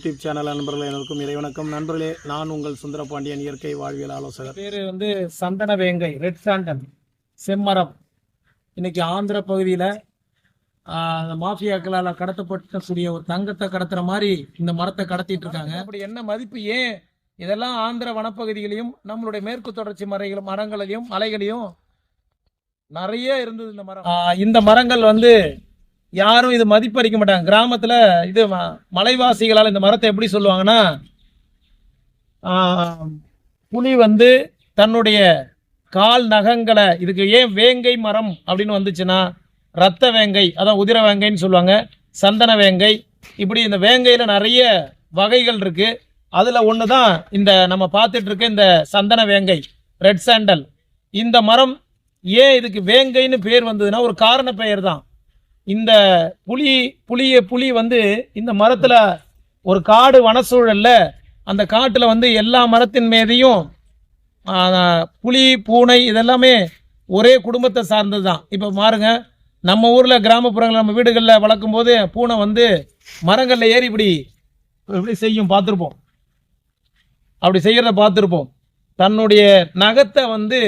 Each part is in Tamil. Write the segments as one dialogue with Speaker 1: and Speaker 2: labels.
Speaker 1: யூடியூப் சேனல் நண்பர்களே எனக்கும் இறைவணக்கம் நண்பர்களே நான் உங்கள் சுந்தர பாண்டியன் இயற்கை வாழ்வியல் ஆலோசகர்.
Speaker 2: பேர் வந்து சந்தன வேங்கை ரெட் சாண்டன் செம்மரம். இன்னைக்கு ஆந்திர பகுதியில் மாஃபியாக்களால் கடத்தப்படக்கூடிய ஒரு தங்கத்தை கடத்துற மாதிரி இந்த மரத்தை கடத்திட்டு இருக்காங்க. அப்படி என்ன மதிப்பு ஏன்? இதெல்லாம் ஆந்திர வனப்பகுதிகளையும் நம்மளுடைய மேற்கு தொடர்ச்சி மலைகள் மரங்களையும் மலைகளையும் நிறைய இருந்தது இந்த மரம். இந்த மரங்கள் வந்து யாரும் இது மதிப்பளிக்க மாட்டாங்க. கிராமத்தில் இது மலைவாசிகளால் இந்த மரத்தை எப்படி சொல்லுவாங்கன்னா புலி வந்து தன்னுடைய கால் நகங்களை இதுக்கு ஏன் வேங்கை மரம் அப்படின்னு வந்துச்சுன்னா ரத்த வேங்கை அதான் உதிர வேங்கைன்னு சொல்லுவாங்க. சந்தன வேங்கை. இப்படி இந்த வேங்கையில் நிறைய வகைகள் இருக்குது அதில் ஒன்று தான் இந்த நம்ம பார்த்துட்டு இருக்க இந்த சந்தன வேங்கை ரெட் சாண்டல். இந்த மரம் ஏன் இதுக்கு வேங்கைன்னு பேர் வந்ததுன்னா ஒரு காரண பெயர் தான் இந்த புலி புலியை புலி வந்து இந்த மரத்தில் ஒரு காடு வனசூழல்ல அந்த காட்டில் வந்து எல்லா மரத்தின் மீதையும் புலி பூனை இதெல்லாமே ஒரே குடும்பத்தை சார்ந்தது தான் இப்போ பாருங்க நம்ம ஊரில் கிராமப்புறங்கள் நம்ம வீடுகளில் வளர்க்கும் போது பூனை வந்து மரங்களில் ஏறி இப்படி இப்படி செய்யும் பார்த்துருப்போம். அப்படி செய்கிறத பார்த்துருப்போம். தன்னுடைய நகத்தை வந்து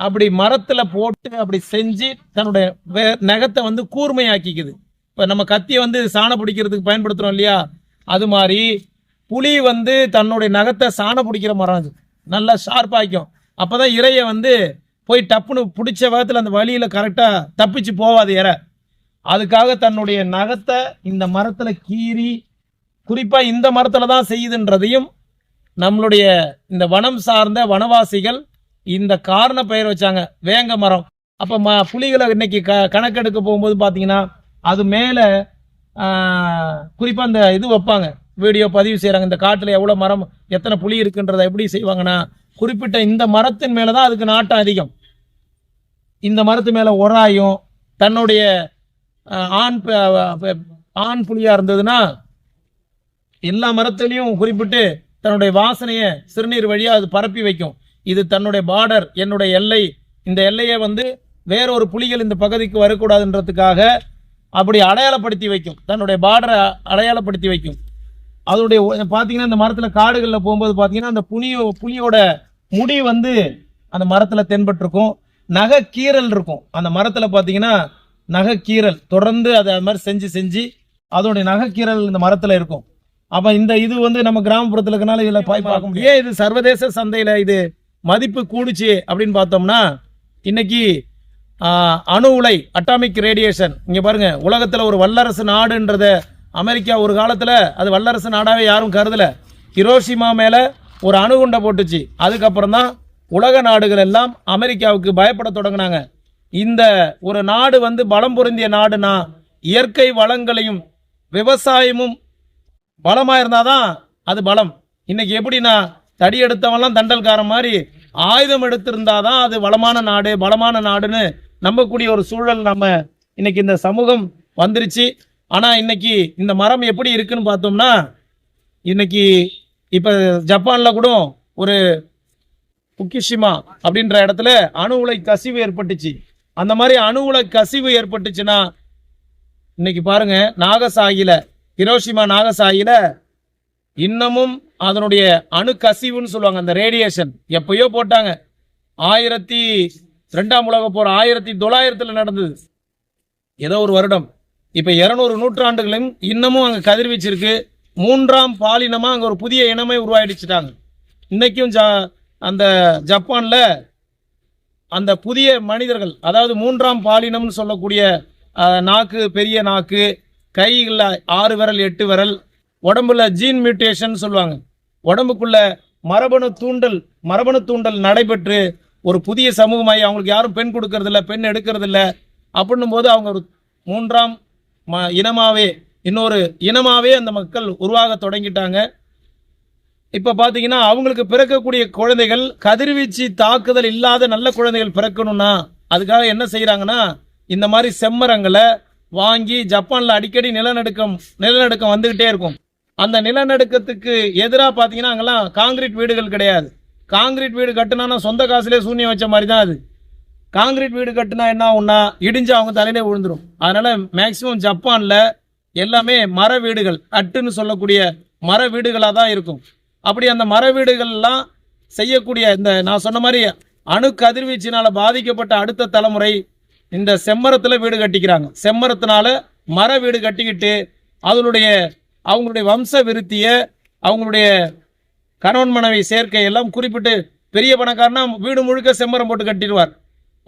Speaker 2: அப்படி மரத்துல போட்டு அப்படி செஞ்சு தன்னுடைய வே- நகத்தை வந்து கூர்மையாக்கிக்குது. இப்போ நம்ம கத்தியை வந்து சாணம் பிடிக்கிறதுக்கு பயன்படுத்துறோம் இல்லையா? அது மாதிரி புலி வந்து தன்னுடைய நகத்தை சாணம் பிடிக்கிற மரம் அது. நல்லா ஷார்ப்பாக்கும் அப்பதான் இறையை வந்து போய் டப்புன்னு பிடிச்ச வேகத்தில் அந்த வழியில் கரெக்டாக தப்பிச்சு போவாது இறை. அதுக்காக தன்னுடைய நகத்தை இந்த மரத்தில் கீறி குறிப்பாக இந்த மரத்தில் தான் செய்யுதுன்றதையும் நம்மளுடைய இந்த வனம் சார்ந்த வனவாசிகள் இந்த காரண பெயர் வச்சாங்க வேங்க மரம். அப்போ ம புலிகளை இன்னைக்கு க கணக்கெடுக்க போகும்போது பார்த்தீங்கன்னா அது மேலே குறிப்பாக அந்த இது வைப்பாங்க. வீடியோ பதிவு செய்கிறாங்க இந்த காட்டில் எவ்வளோ மரம் எத்தனை புலி இருக்குன்றதை எப்படி செய்வாங்கன்னா குறிப்பிட்ட இந்த மரத்தின் மேலே தான் அதுக்கு நாட்டம் அதிகம். இந்த மரத்து மேலே ஒராயும் தன்னுடைய ஆண் ஆண் புலியாக இருந்ததுன்னா எல்லா மரத்துலேயும் குறிப்பிட்டு தன்னுடைய வாசனையை சிறுநீர் வழியாக அது பரப்பி வைக்கும். இது தன்னுடைய பார்டர் என்னுடைய எல்லை. இந்த எல்லையை வந்து வேறொரு புலிகள் இந்த பகுதிக்கு வரக்கூடாதுன்றதுக்காக அப்படி அடையாளப்படுத்தி வைக்கும். தன்னுடைய பார்டரை அடையாளப்படுத்தி வைக்கும். அதனுடைய பாத்தீங்கன்னா இந்த மரத்துல காடுகள்ல போகும்போது பாத்தீங்கன்னா அந்த புலியோ புலியோட முடி வந்து அந்த மரத்துல தென்பட்டிருக்கும். நகை கீறல் இருக்கும். அந்த மரத்துல பாத்தீங்கன்னா நகை தொடர்ந்து அதை அது மாதிரி செஞ்சு செஞ்சு அதோடைய நகை இந்த மரத்துல இருக்கும். அப்ப இந்த இது வந்து நம்ம கிராமப்புறத்துல இருக்கனால இதுல போய் பார்க்க முடியும் ஏன் இது சர்வதேச சந்தையில இது மதிப்பு கூடுச்சு அப்படின்னு பார்த்தோம்னா இன்னைக்கு அணு உலை அட்டாமிக் ரேடியேஷன் இங்கே பாருங்கள் உலகத்தில் ஒரு வல்லரசு நாடுன்றத அமெரிக்கா ஒரு காலத்தில் அது வல்லரசு நாடாகவே யாரும் கருதலை. ஹிரோஷிமா மேலே ஒரு அணுகுண்டை போட்டுச்சு. அதுக்கப்புறம் தான் உலக நாடுகள் எல்லாம் அமெரிக்காவுக்கு பயப்பட தொடங்கினாங்க. இந்த ஒரு நாடு வந்து பலம் பொருந்திய நாடுனா இயற்கை வளங்களையும் விவசாயமும் பலமாக இருந்தால் தான் அது பலம். இன்றைக்கி எப்படின்னா தடி எடுத்தவன்லாம் தண்டல்காரன் மாதிரி ஆயுதம் எடுத்திருந்தாதான் அது வளமான நாடு பலமான நாடுன்னு நம்பக்கூடிய ஒரு சூழல் நம்ம இன்னைக்கு இந்த சமூகம் வந்துருச்சு. ஆனால் இன்னைக்கு இந்த மரம் எப்படி இருக்குன்னு பார்த்தோம்னா இன்னைக்கு இப்போ ஜப்பானில் கூட ஒரு புக்கிஷிமா அப்படின்ற இடத்துல அணு உலை கசிவு ஏற்பட்டுச்சு. அந்த மாதிரி அணு உலை கசிவு ஏற்பட்டுச்சுன்னா இன்னைக்கு பாருங்க நாகசாகில ஹிரோஷிமா நாகசாகில இன்னமும் அதனுடைய அணு கசிவுன்னு சொல்லுவாங்க அந்த ரேடியேஷன் எப்பயோ போட்டாங்க. ஆயிரத்தி ரெண்டாம் உலக போர் ஆயிரத்தி தொள்ளாயிரத்துல நடந்தது. ஏதோ ஒரு வருடம். இப்ப இருநூறு நூற்றாண்டுகளும் இன்னமும் அங்க கதிர்வீச்சு இருக்கு மூன்றாம் பாலினமா அங்க ஒரு புதிய இனமே உருவாயிடுச்சுட்டாங்க. இன்னைக்கும் ஜா அந்த ஜப்பான்ல அந்த புதிய மனிதர்கள் அதாவது மூன்றாம் பாலினம்னு சொல்லக்கூடிய நாக்கு பெரிய நாக்கு கைகளில் ஆறு விரல் எட்டு விரல் உடம்புல ஜீன் மியூட்டேஷன் சொல்லுவாங்க. உடம்புக்குள்ள மரபணு தூண்டல் மரபணு தூண்டல் நடைபெற்று ஒரு புதிய சமூகமாகி அவங்களுக்கு யாரும் பெண் கொடுக்கறதில்ல பெண் எடுக்கிறதில்ல அப்படின்னும் போது அவங்க ஒரு மூன்றாம் ம இனமாகவே இன்னொரு இனமாகவே அந்த மக்கள் உருவாக தொடங்கிட்டாங்க. இப்போ பார்த்தீங்கன்னா அவங்களுக்கு பிறக்கக்கூடிய குழந்தைகள் கதிர்வீச்சு தாக்குதல் இல்லாத நல்ல குழந்தைகள் பிறக்கணும்னா அதுக்காக என்ன செய்கிறாங்கன்னா இந்த மாதிரி செம்மரங்களை வாங்கி ஜப்பானில் அடிக்கடி நிலநடுக்கம் நிலநடுக்கம் வந்துக்கிட்டே இருக்கும். அந்த நிலநடுக்கத்துக்கு எதிராக பார்த்தீங்கன்னா அங்கெல்லாம் காங்கிரீட் வீடுகள் கிடையாது. காங்கிரீட் வீடு கட்டுனா சொந்த காசுலேயே சூன்யம் வச்ச மாதிரி தான் அது. காங்கிரீட் வீடு கட்டுனா என்ன ஆகும்னா இடிஞ்சு அவங்க தலையிலே விழுந்துடும் அதனால் மேக்சிமம் ஜப்பானில் எல்லாமே மர வீடுகள் அட்டுன்னு சொல்லக்கூடிய மர வீடுகளாக தான் இருக்கும். அப்படி அந்த மர வீடுகள்லாம் செய்யக்கூடிய இந்த நான் சொன்ன மாதிரி அணு கதிர்வீச்சினால் பாதிக்கப்பட்ட அடுத்த தலைமுறை இந்த செம்மரத்தில் வீடு கட்டிக்கிறாங்க. செம்மரத்தினால மர வீடு கட்டிக்கிட்டு அதனுடைய அவங்களுடைய வம்ச விருத்தியை அவங்களுடைய கணவன் மனைவி சேர்க்கை எல்லாம் குறிப்பிட்டு பெரிய பணக்காரனா வீடு முழுக்க செம்மரம் போட்டு கட்டிடுவார்.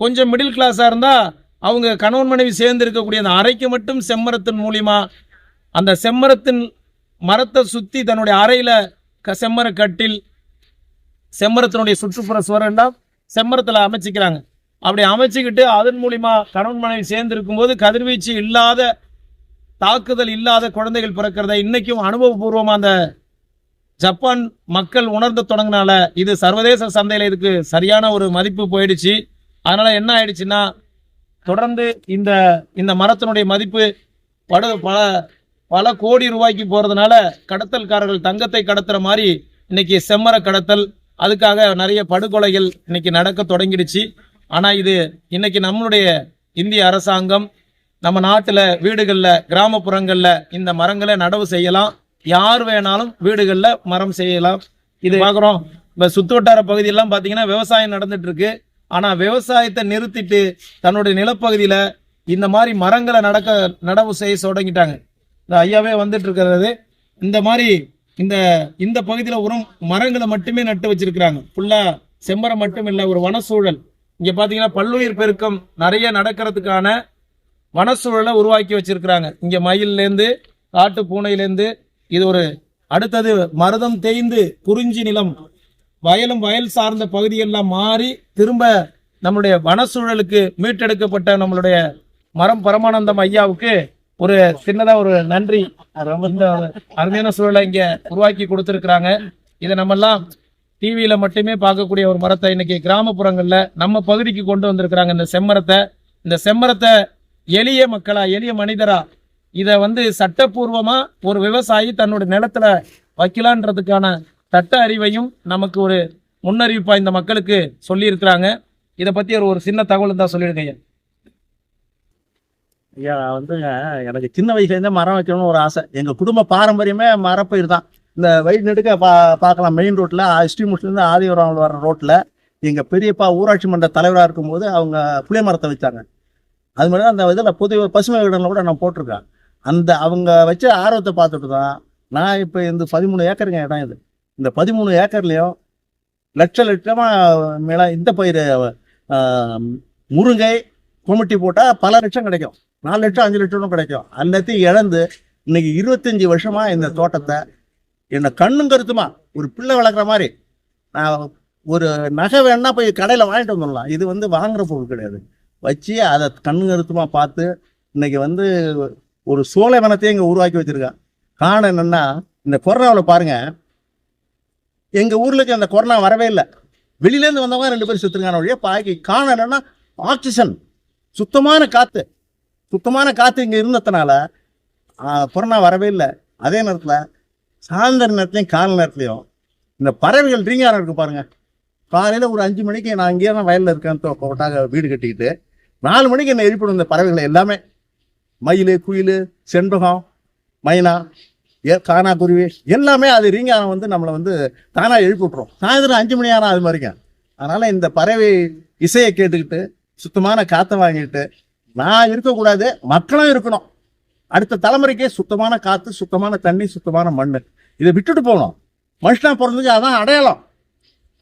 Speaker 2: கொஞ்சம் மிடில் கிளாஸாக இருந்தால் அவங்க கணவன் மனைவி சேர்ந்து இருக்கக்கூடிய அந்த அறைக்கு மட்டும் செம்மரத்தின் மூலியமா அந்த செம்மரத்தின் மரத்தை சுற்றி தன்னுடைய அறையில் க செம்மர கட்டில் செம்மரத்தினுடைய சுற்றுப்புற சுவரெல்லாம் செம்மரத்தில் அமைச்சிக்கிறாங்க. அப்படி அமைச்சிக்கிட்டு அதன் மூலிமா கணவன் மனைவி சேர்ந்து இருக்கும்போது கதிர்வீச்சு இல்லாத தாக்குதல் இல்லாத குழந்தைகள் பிறக்கிறத இன்னைக்கும் அனுபவபூர்வமாக அந்த ஜப்பான் மக்கள் உணர்ந்து தொடங்கினால இது சர்வதேச சந்தையில் இதுக்கு சரியான ஒரு மதிப்பு போயிடுச்சு. அதனால என்ன ஆயிடுச்சுன்னா தொடர்ந்து இந்த இந்த மரத்தினுடைய மதிப்பு படு பல பல கோடி ரூபாய்க்கு போகிறதுனால கடத்தல்காரர்கள் தங்கத்தை கடத்துற மாதிரி இன்னைக்கு செம்மர கடத்தல் அதுக்காக நிறைய படுகொலைகள் இன்னைக்கு நடக்க தொடங்கிடுச்சு. ஆனால் இது இன்னைக்கு நம்மளுடைய இந்திய அரசாங்கம் நம்ம நாட்டில் வீடுகளில் கிராமப்புறங்களில் இந்த மரங்களை நடவு செய்யலாம். யார் வேணாலும் வீடுகளில் மரம் செய்யலாம். இது பார்க்குறோம் இப்போ சுத்து வட்டார பகுதியெல்லாம் பார்த்தீங்கன்னா விவசாயம் நடந்துட்டு இருக்கு ஆனால் விவசாயத்தை நிறுத்திட்டு தன்னுடைய நிலப்பகுதியில் இந்த மாதிரி மரங்களை நடக்க நடவு செய்ய தொடங்கிட்டாங்க. இந்த ஐயாவே வந்துட்டு இருக்கிறது. இந்த மாதிரி இந்த இந்த பகுதியில் ஒரு மரங்களை மட்டுமே நட்டு வச்சிருக்கிறாங்க. ஃபுல்லாக செம்மரம் மட்டும் இல்லை ஒரு வனசூழல் இங்கே பார்த்தீங்கன்னா பல்லுயிர் பெருக்கம் நிறைய நடக்கிறதுக்கான வனசூழலை உருவாக்கி வச்சிருக்கிறாங்க. இங்கே மயில்லேருந்து காட்டு பூனையிலேருந்து இது ஒரு அடுத்தது மருதம் தேய்ந்து குறிஞ்சி நிலம் வயலும் வயல் சார்ந்த பகுதியெல்லாம் மாறி திரும்ப நம்மளுடைய வனசூழலுக்கு மீட்டெடுக்கப்பட்ட நம்மளுடைய மரம் பரமானந்தம் ஐயாவுக்கு ஒரு சின்னதா ஒரு நன்றி. இந்த அருமையான சூழலை இங்க உருவாக்கி கொடுத்துருக்குறாங்க. இதை நம்மெல்லாம் டிவியில மட்டுமே பார்க்கக்கூடிய ஒரு மரத்தை இன்னைக்கு கிராமப்புறங்கள்ல நம்ம பகுதிக்கு கொண்டு வந்திருக்கிறாங்க. இந்த செம்மரத்தை இந்த செம்மரத்தை எளிய மக்களா எளிய மனிதரா இதை வந்து சட்டப்பூர்வமா ஒரு விவசாயி தன்னோட நிலத்துல வைக்கலான்றதுக்கான சட்ட அறிவையும் நமக்கு ஒரு முன்னறிவிப்பா இந்த மக்களுக்கு சொல்லியிருக்கிறாங்க. இதை பத்தி ஒரு சின்ன தகவல் தான் சொல்லியிருக்கேன் ஐயா.
Speaker 3: ஐயா வந்துங்க எனக்கு சின்ன வயசுலேருந்தே மரம் வைக்கணும்னு ஒரு ஆசை. எங்கள் குடும்ப பாரம்பரியமே மரப்பயிர் தான். இந்த வயிறு நெடுக்க பா பார்க்கலாம் மெயின் ரோட்டில் ஸ்ரீமுஷ்லேருந்து ஆதிவரம் வர ரோட்டில் எங்கள் பெரியப்பா ஊராட்சி மன்ற தலைவராக இருக்கும்போது அவங்க புளிய மரத்தை வச்சாங்க. அது மாதிரி தான் அந்த இதில் புது பசுமை விகடனில் கூட நான் போட்டிருக்கேன். அந்த அவங்க வச்ச ஆர்வத்தை பார்த்துட்டு தான் நான் இப்போ இந்த பதிமூணு ஏக்கருங்க இடம் இது. இந்த பதிமூணு ஏக்கர்லேயும் லட்ச லட்சமாக மேலே இந்த பயிர் முருங்கை குமிட்டி போட்டால் பல லட்சம் கிடைக்கும். நாலு லட்சம் அஞ்சு லட்சம் கிடைக்கும். எல்லாத்தையும் இழந்து இன்னைக்கு இருபத்தஞ்சி வருஷமாக இந்த தோட்டத்தை என்னை கண்ணும் கருத்துமா ஒரு பிள்ளை வளர்க்குற மாதிரி. நான் ஒரு நகை வேணா போய் கடையில் வாங்கிட்டு வந்துடலாம். இது வந்து வாங்குற பொருள் கிடையாது. வச்சு அதை கண்ணு கருத்துமாக பார்த்து இன்னைக்கு வந்து ஒரு சோலைவனத்தையும் இங்கே உருவாக்கி வச்சிருக்கேன். காரணம் என்னென்னா இந்த கொரோனாவில் பாருங்கள் எங்கள் ஊர்லக்கு அந்த கொரோனா வரவே இல்லை. வெளியிலேருந்து வந்தவங்க ரெண்டு பேரும் செத்துருக்கான வழியே பாக்கி காரணம் என்னென்னா ஆக்சிஜன் சுத்தமான காற்று சுத்தமான காற்று இங்கே இருந்ததுனால கொரோனா வரவே இல்லை. அதே நேரத்தில் சாயந்தர நேரத்துலையும் காலை நேரத்துலையும் இந்த பறவைகள் ரீங்காரம் இருக்குது பாருங்கள் காலையில் ஒரு அஞ்சு மணிக்கு நான் இங்கேயே தான் வயலில் இருக்கேன் தோ- வீடு கட்டிக்கிட்டு. நாலு மணிக்கு என்ன எழுப்பிடும் இந்த பறவைகள் எல்லாமே. மயில் குயில் செண்பகம் மைனா ஏ கானா குருவி எல்லாமே அது ரீங்காரம் வந்து நம்மளை வந்து தானாக எழுப்பி விட்ரும் சாயந்தரம் அஞ்சு மணி ஆனால் அது மாதிரிங்க. அதனால் இந்த பறவை இசையை கேட்டுக்கிட்டு சுத்தமான காற்றை வாங்கிட்டு நான் இருக்கக்கூடாது மக்களும் இருக்கணும். அடுத்த தலைமுறைக்கே சுத்தமான காற்று சுத்தமான தண்ணி சுத்தமான மண் இதை விட்டுட்டு போகணும். மனுஷனாக பிறந்ததுக்கு அதான் அடையாளம்.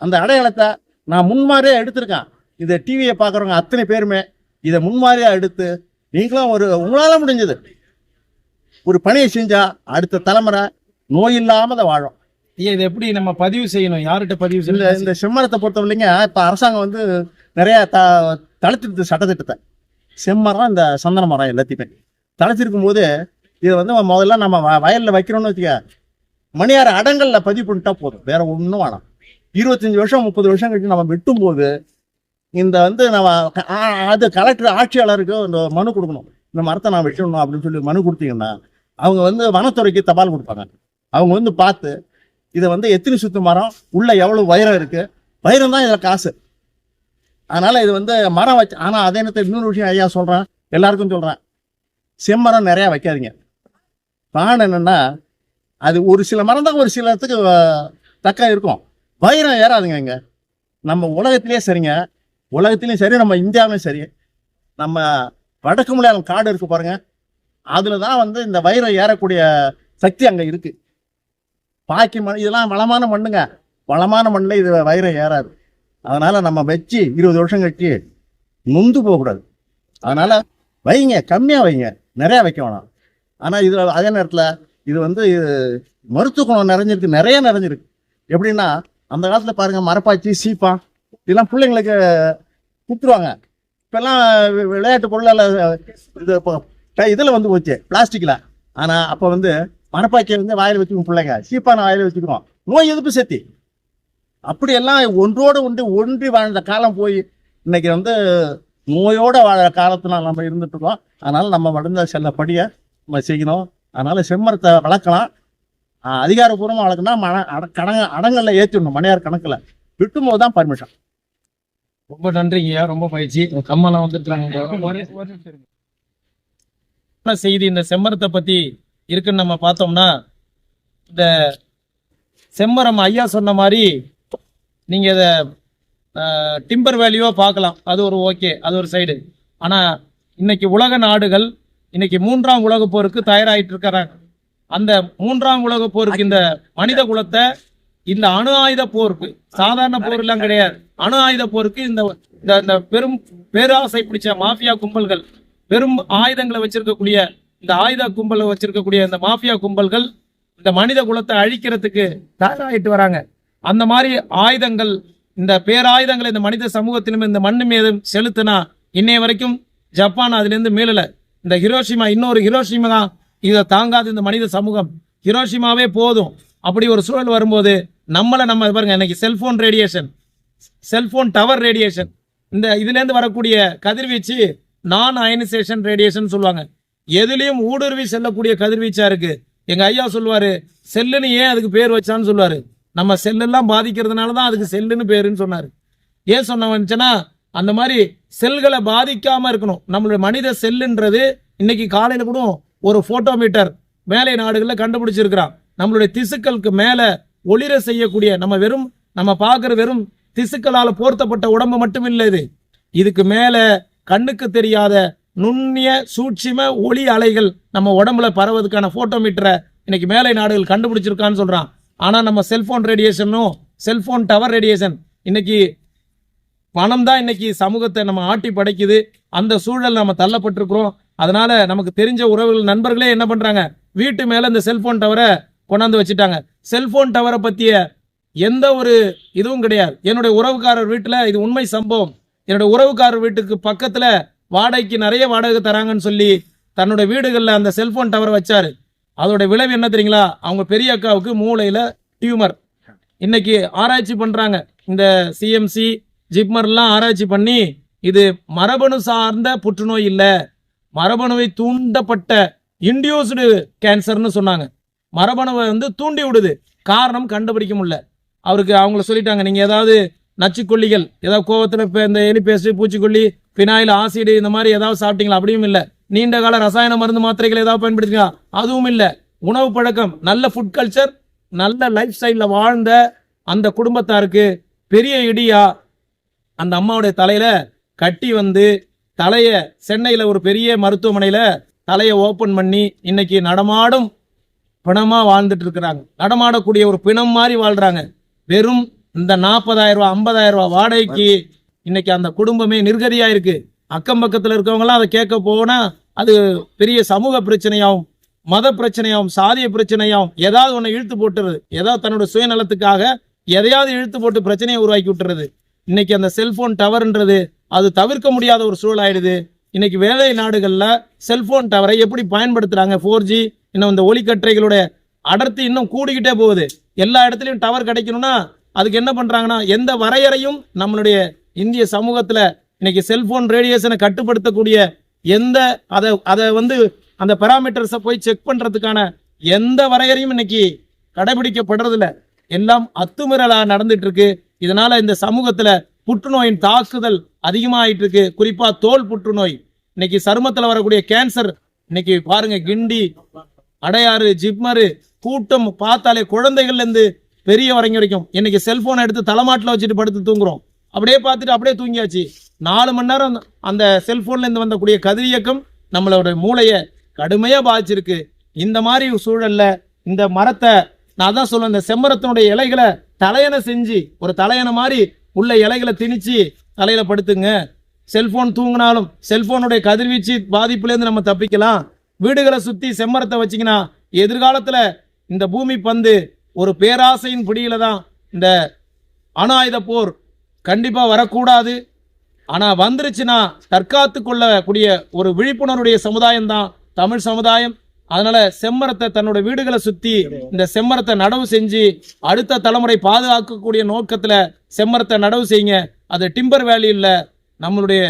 Speaker 3: அந்த அடையாளத்தை நான் முன்மாதிரியா எடுத்திருக்கேன். இந்த டிவியை பார்க்குறவங்க அத்தனை பேருமே இதை முன்மாதிரியா எடுத்து நீங்களும் ஒரு உங்களால் முடிஞ்சது. ஒரு பணியை செஞ்சா அடுத்த தலைமுறை நோய் இல்லாமல் அதை வாழும்.
Speaker 2: ஐயா இது எப்படி நம்ம பதிவு செய்யணும்? யார்கிட்ட பதிவு செய்யணும்?
Speaker 3: இந்த செம்மரத்தை பொறுத்தவரைங்க இப்போ அரசாங்கம் வந்து நிறைய த தளர்த்திருத்த சட்டத்திட்டத்தை. செம்மரம் இந்த சந்தன மரம் எல்லாத்தையுமே. தளர்த்திருக்கும் போது இதை வந்து முதல்ல நம்ம வயல்ல வைக்கிறோம்னு வச்சுக்க மணியார அடங்கல்ல பதிவு பண்ணிட்டா போதும். வேற ஒன்றும் வேணாம். இருபத்தஞ்சு வருஷம் முப்பது வருஷம் கழிச்சு நம்ம வெட்டும் போது இந்த வந்து நம்ம அது கலெக்டர் ஆட்சியாளருக்கு இந்த மனு கொடுக்கணும். இந்த மரத்தை நான் வெட்டணும் அப்படின்னு சொல்லி மனு கொடுத்தீங்கன்னா அவங்க வந்து வனத்துறைக்கு தபால் கொடுப்பாங்க. அவங்க வந்து பார்த்து இதை வந்து எத்தனை சுத்து மரம் உள்ள எவ்வளவு வைரம் இருக்கு? வைரம் தான் இதில் காசு. அதனால இது வந்து மரம் வச்சு ஆனால் அதே நேரத்தில் இன்னொரு விஷயம் ஐயா சொல்கிறேன் எல்லாருக்கும் சொல்கிறேன் செம்மரம் நிறையா வைக்காதீங்க. காரணம் என்னன்னா அது ஒரு சில மரம் தான் ஒரு சில இடத்துக்கு தக்கா இருக்கும். வைரம் ஏறாதுங்க இங்க. நம்ம உலகத்திலேயே சரிங்க உலகத்திலையும் சரி நம்ம இந்தியாவிலும் சரி நம்ம வடக்கு மலையாளம் காடு இருக்கு பாருங்க. அதுல தான் வந்து இந்த வைரம் ஏறக்கூடிய சக்தி அங்க இருக்கு. பாக்கி மண் இதெல்லாம் வளமான மண்ணுங்க. வளமான மண்ணில் இது வைரம் ஏறாது. அதனால நம்ம வச்சு இருபது வருஷம் கழிச்சு நொந்து போகக்கூடாது. அதனால வைங்க கம்மியாக வைங்க. நிறையா வைக்க வேணாம். ஆனால் இதில் அதே நேரத்தில் இது வந்து மருத்துவ குணம் நிறைஞ்சிருக்கு நிறைய நிறைஞ்சிருக்கு. எப்படின்னா அந்த காலத்தில் பாருங்கள் மரப்பாச்சி சீப்பா இதெல்லாம் பிள்ளைங்களுக்கு குத்துருவாங்க இப்போல்லாம் விளையாட்டு பொருளால் இது இப்போ இதில் வந்து போச்சு பிளாஸ்டிக்கில் ஆனால் அப்போ வந்து மரப்பாச்சியை வந்து வாயில் வச்சுக்கும் பிள்ளைங்க. சீப்பான வாயில் வச்சுக்கிறோம். நோய் எதிர்ப்பு சக்தி. அப்படியெல்லாம் ஒன்றோடு ஒன்று ஒன்றி வாழ்ந்த காலம் போய் இன்னைக்கு வந்து நோயோடு வாழ காலத்தில் நம்ம இருந்துட்டு இருக்கோம் நம்ம வளர்ந்த செல்ல படியை நம்ம செய்யணும். அதனால் செம்மரத்தை வளர்க்கலாம். அதிகாரப்பூர்வமாக வளர்க்கணும் மன அட கடங்க அடங்கல்ல ஏற்றிடணும் மணியார் கணக்கில். விட்டும் போது தான் பர்மிஷன்
Speaker 2: ரொம்ப நன்றிங்கய்யா ரொம்ப பயிற்சி கம்மெல்லாம் வந்துருக்காங்க செய்தி? இந்த செம்மரத்தை பத்தி இருக்குன்னு நம்ம பார்த்தோம்னா இந்த செம்மரம் ஐயா சொன்ன மாதிரி நீங்க இதை டிம்பர் வேல்யூவா பார்க்கலாம். அது ஒரு ஓகே அது ஒரு சைடு ஆனா இன்னைக்கு உலக நாடுகள் இன்னைக்கு மூன்றாம் உலக போருக்கு தயாராகிட்டு இருக்கிறாங்க. அந்த மூன்றாம் உலக போருக்கு இந்த மனித குலத்தை இந்த அணு ஆயுத போருக்கு சாதாரண போர் எல்லாம் கிடையாது. அணு ஆயுத போருக்கு இந்த இந்த பெரும் பேராசை பிடிச்ச மாஃபியா கும்பல்கள் பெரும் ஆயுதங்களை வச்சிருக்கக்கூடிய இந்த ஆயுத கும்பலை வச்சிருக்கக்கூடிய இந்த மாஃபியா கும்பல்கள் இந்த மனித குலத்தை அழிக்கிறதுக்கு தயாராகிட்டு வராங்க. அந்த மாதிரி ஆயுதங்கள் இந்த பேராயுதங்களை இந்த மனித சமூகத்திலும் இந்த மண்ணு மீதும் செலுத்தினா இன்னைய வரைக்கும் ஜப்பான் அதிலிருந்து மீளல. இந்த ஹிரோஷிமா இன்னொரு ஹிரோஷிமா தான் இதை தாங்காது இந்த மனித சமூகம். ஹிரோஷிமாவே போதும். அப்படி ஒரு சூழல் வரும்போது நம்மளை நம்ம பாருங்க இன்னைக்கு cellphone radiation cellphone tower radiation இந்த இதுலேருந்து வரக்கூடிய கதிர்வீச்சு நான் அயனைசேஷன் ரேடியேஷன் சொல்லுவாங்க. எதுலேயும் ஊடுருவி செல்லக்கூடிய கதிர்வீச்சா இருக்கு. எங்க ஐயா சொல்லுவாரு செல்லுன்னு ஏன் அதுக்கு பேர் வச்சான்னு சொல்லுவாரு. நம்ம செல்லெல்லாம் பாதிக்கிறதுனால தான் அதுக்கு செல்லுன்னு பேருன்னு சொன்னாரு. ஏன் சொன்ன வந்துச்சுன்னா அந்த மாதிரி செல்களை பாதிக்காம இருக்கணும். நம்மளுடைய மனித செல்லுன்றது இன்னைக்கு காலையில கூட ஒரு போட்டோமீட்டர் மேலை நாடுகளில் கண்டுபிடிச்சிருக்கிறான். நம்மளுடைய திசுக்களுக்கு மேலே ஒளிர செய்யக்கூடிய நம்ம வெறும் நம்ம பார்க்குற வெறும் திசுக்களால் போர்த்தப்பட்ட உடம்பு மட்டும் இல்லை இது. இதுக்கு மேலே கண்ணுக்கு தெரியாத நுண்ணிய சூட்சிம ஒளி அலைகள் நம்ம உடம்புல பரவதுக்கான போட்டோமீட்டரை இன்னைக்கு மேலை நாடுகள் கண்டுபிடிச்சிருக்கான்னு சொல்கிறான் ஆனால் நம்ம செல்ஃபோன் ரேடியேஷனும் செல்ஃபோன் டவர் ரேடியேஷன் இன்னைக்கு பணம் தான் இன்னைக்கு சமூகத்தை நம்ம ஆட்டி படைக்குது. அந்த சூழல் நம்ம தள்ளப்பட்டிருக்கிறோம். அதனால நமக்கு தெரிஞ்ச உறவுகள் நண்பர்களே என்ன பண்ணுறாங்க வீட்டு மேலே இந்த செல்ஃபோன் டவரை கொண்டாந்து வச்சுட்டாங்க. செல்போன் டவரை பற்றிய எந்த ஒரு இதுவும் கிடையாது. என்னுடைய உறவுக்காரர் வீட்டில் இது உண்மை சம்பவம். என்னுடைய உறவுக்காரர் வீட்டுக்கு பக்கத்தில் வாடகைக்கு நிறைய வாடகை தராங்கன்னு சொல்லி தன்னோட வீடுகளில் அந்த செல்போன் டவரை வச்சாரு. அதோட விளைவு என்ன தெரியுங்களா? அவங்க பெரிய அக்காவுக்கு மூளையில் டியூமர். இன்னைக்கு ஆராய்ச்சி பண்ணுறாங்க இந்த சிஎம்சி ஜிப்மர்லாம் ஆராய்ச்சி பண்ணி இது மரபணு சார்ந்த புற்றுநோய் இல்லை. மரபணுவை தூண்டப்பட்ட இண்டியூஸ்டு கேன்சர்னு சொன்னாங்க. மரபணுவை வந்து தூண்டி விடுது. காரணம் கண்டுபிடிக்க முடியல. அவருக்கு அவங்கள சொல்லிட்டாங்க நீங்கள் ஏதாவது நச்சுக்கொல்லிகள் ஏதாவது கோவத்தில் இப்போ இந்த எலி பேஸ்ட் பூச்சிக்கொல்லி பினாயில் ஆசிடு இந்த மாதிரி ஏதாவது சாப்பிட்டீங்களா? அப்படியும் இல்லை. நீண்ட கால ரசாயன மருந்து மாத்திரைகள் ஏதாவது பயன்படுத்திங்களா? அதுவும் இல்லை. உணவு பழக்கம் நல்ல ஃபுட் கல்ச்சர் நல்ல லைஃப் ஸ்டைலில் வாழ்ந்த அந்த குடும்பத்தாருக்கு பெரிய இடியா அந்த அம்மாவுடைய தலையில கட்டி வந்து தலையை சென்னையில் ஒரு பெரிய மருத்துவமனையில் தலையை ஓப்பன் பண்ணி இன்னைக்கு நடமாடும் பிணமாக வாழ்ந்துட்டு இருக்கிறாங்க நடமாடக்கூடிய ஒரு பிணம் மாதிரி வாழ்றாங்க. வெறும் இந்த நாற்பதாயிரம் ரூபா ஐம்பதாயிரம் ரூபா வாடகைக்கு இன்னைக்கு அந்த குடும்பமே நிர்கதியாக இருக்கு. அக்கம் பக்கத்தில் இருக்கவங்களாம் அதை கேட்க போனால் அது பெரிய சமூக பிரச்சனையாகும் மத பிரச்சனையாகும் சாதிய பிரச்சனையாகும் ஏதாவது ஒன்று இழுத்து போட்டுறது ஏதாவது தன்னோட சுயநலத்துக்காக எதையாவது இழுத்து போட்டு பிரச்சனையை உருவாக்கி விட்டுறது இன்னைக்கு அந்த செல்போன் டவர்ன்றது அது தவிர்க்க முடியாத ஒரு சூழல் ஆயிடுது இன்னைக்கு வேலை நாடுகளில் செல்போன் டவரை எப்படி பயன்படுத்துகிறாங்க ஃபோர் ஜி இன்னும் இந்த ஒலிக்கற்றைகளுடைய அடர்த்தி இன்னும் கூடிக்கிட்டே போகுது. எல்லா இடத்துலையும் டவர் கிடைக்கணும்னா அதுக்கு என்ன பண்ணுறாங்கன்னா எந்த வரையறையும் நம்மளுடைய இந்திய சமூகத்தில் இன்னைக்கு செல்போன் ரேடியேஷனை கட்டுப்படுத்தக்கூடிய எந்த அதை அதை வந்து அந்த பெராமீட்டர்ஸை போய் செக் பண்ணுறதுக்கான எந்த வரையறையும் இன்னைக்கு கடைபிடிக்கப்படுறதில்ல. எல்லாம் அத்துமீறலாக நடந்துட்டு இருக்கு இதனால இந்த சமூகத்தில் புற்றுநோயின் தாக்குதல் அதிகமாகிட்டு இருக்கு குறிப்பாக தோல் புற்றுநோய். இன்னைக்கு சருமத்தில் வரக்கூடிய கேன்சர் இன்னைக்கு பாருங்க கிண்டி அடையாறு ஜிப்மரு கூட்டம் பார்த்தாலே குழந்தைகள்லேருந்து பெரிய வரைங்க வரைக்கும். இன்னைக்கு செல்போனை எடுத்து தலைமாட்டில் வச்சுட்டு படுத்து தூங்குறோம். அப்படியே பார்த்துட்டு அப்படியே தூங்கியாச்சு. நாலு மணி நேரம் அந்த- செல்ஃபோன்லேருந்து வந்தக்கூடிய கதிர் வந்தக்கூடிய கதிரியக்கம் நம்மளோட மூளையை கடுமையாக பாதிச்சிருக்கு. இந்த மாதிரி சூழலில் இந்த மரத்தை நான் தான் சொல்லுவேன் இந்த செம்மரத்தினுடைய இலைகளை தலையணை செஞ்சு ஒரு தலையணை மாதிரி உள்ள இலைகளை திணிச்சு தலையில படுத்துங்க. செல்போன் தூங்கினாலும் செல்போனுடைய கதிர்வீச்சு பாதிப்புலேருந்து நம்ம தப்பிக்கலாம். வீடுகளை சுத்தி செம்மரத்தை வச்சிங்கன்னா எதிர்காலத்துல இந்த பூமி பந்து ஒரு பேராசையின் பிடியில தான் இந்த அணு ஆயுத போர் கண்டிப்பா வரக்கூடாது. ஆனா வந்துருச்சுன்னா தற்காத்து கொள்ளக்கூடிய ஒரு விழிப்புணர்வுடைய சமுதாயம் தான் தமிழ் சமுதாயம். அதனால செம்மரத்தை தன்னோட வீடுகளை சுத்தி இந்த செம்மரத்தை நடவு செஞ்சு அடுத்த தலைமுறை பாதுகாக்கக்கூடிய நோக்கத்துல செம்மரத்தை நடவு செய்யுங்க. அது டிம்பர் வேலி நம்மளுடைய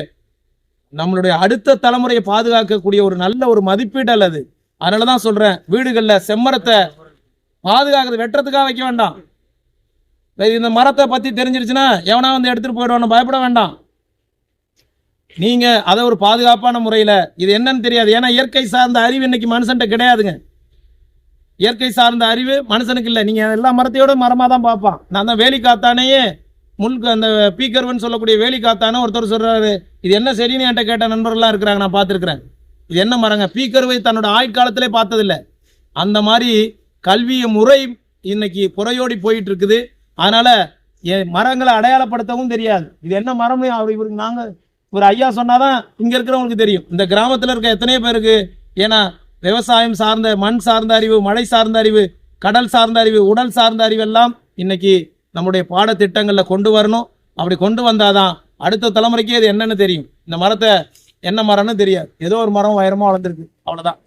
Speaker 2: நம்மளுடைய அடுத்த தலைமுறையை பாதுகாக்கக்கூடிய ஒரு நல்ல ஒரு மதிப்பீடு அல்லது அதனால தான் சொல்றேன் வீடுகளில் செம்மரத்தை பாதுகாக்கிறது வெட்டுறதுக்காக வைக்க வேண்டாம். சரி, இந்த மரத்தை பத்தி தெரிஞ்சிருச்சுன்னா எவனா வந்து எடுத்துட்டு போயிடுவான்னு பயப்பட வேண்டாம். நீங்க அதை ஒரு பாதுகாப்பான முறையில் இது என்னன்னு தெரியாது. ஏன்னா இயற்கை சார்ந்த அறிவு இன்னைக்கு மனுஷன்ட்ட கிடையாதுங்க. இயற்கை சார்ந்த அறிவு மனுஷனுக்கு இல்லை. நீங்க எல்லா மரத்தையோட மரமா தான் பார்ப்பான். நான் தான் வேலி காத்தானேயே முள்கு அந்த பீக்கர்வன் சொல்லக்கூடிய வேலி காத்தானே ஒருத்தர் சொல்றாரு இது என்ன சரின்னு என்கிட்ட கேட்ட நண்பர்கள்லாம் இருக்கிறாங்க நான் பார்த்துருக்குறேன். இது என்ன மரங்க? பீக்கர்வை தன்னோட ஆயுட்காலத்திலே பார்த்ததில்ல. அந்த மாதிரி கல்வியை முறை இன்னைக்கு புறையோடி போயிட்டு இருக்குது அதனால என் மரங்களை அடையாளப்படுத்தவும் தெரியாது. இது என்ன மரம்னு அவர் இவருக்கு நாங்கள் ஒரு ஐயா சொன்னாதான் இங்கே இருக்கிறவங்களுக்கு தெரியும். இந்த கிராமத்தில் இருக்க எத்தனையோ பேருக்கு ஏன்னா விவசாயம் சார்ந்த மண் சார்ந்த அறிவு மழை சார்ந்த அறிவு கடல் சார்ந்த அறிவு உடல் சார்ந்த அறிவு எல்லாம் இன்னைக்கு நம்முடைய பாடத்திட்டங்களில் கொண்டு வரணும். அப்படி கொண்டு வந்தாதான் அடுத்த தலைமுறைக்கே இது என்னென்னு தெரியும். இந்த மரத்தை என்ன மரம்னு தெரியாது. ஏதோ ஒரு மரம் உயரமாக வளர்ந்துருக்கு. அவ்வளோதான்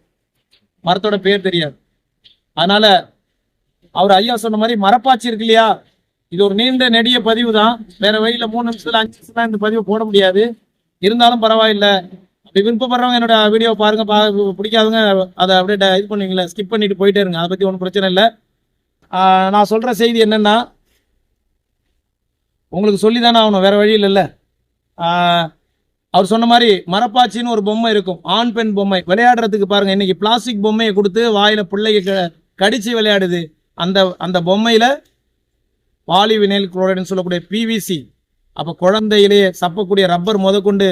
Speaker 2: மரத்தோட பேர் தெரியாது. அதனால் அவர் ஐயா சொன்ன மாதிரி மரப்பாச்சி இருக்கு இல்லையா? இது ஒரு நீண்ட நெடிய பதிவு தான் வேற வழியில் மூணு நிமிஷத்துல அஞ்சு நிமிஷத்துல இந்த பதிவு போட முடியாது. இருந்தாலும் பரவாயில்ல. அப்படி விருப்பப்படுறவங்க என்னோட வீடியோ பாருங்க. பா பிடிக்காதவங்க அதை அப்படியே ட- இது பண்ணுவீங்களா ஸ்கிப் பண்ணிட்டு போயிட்டே இருங்க. அதை பற்றி ஒன்றும் பிரச்சனை இல்லை. நான் சொல்கிற செய்தி என்னென்னா உங்களுக்கு சொல்லி தானே ஆகணும் வேறு வழி இல்லைல்ல? அவர் சொன்ன மாதிரி மரப்பாச்சின்னு ஒரு பொம்மை இருக்கும் ஆண் பெண் பொம்மை. விளையாடுறதுக்கு பாருங்க இன்றைக்கி பிளாஸ்டிக் பொம்மையை கொடுத்து வாயில் பிள்ளைய க- கடித்து விளையாடுது. அந்த அந்த பொம்மையில் பாலிவினைல் குளோரைடுன்னு சொல்லக்கூடிய பிவிசி அப்போ குழந்தையிலேயே சப்பக்கூடிய ரப்பர் முதற்கொண்டு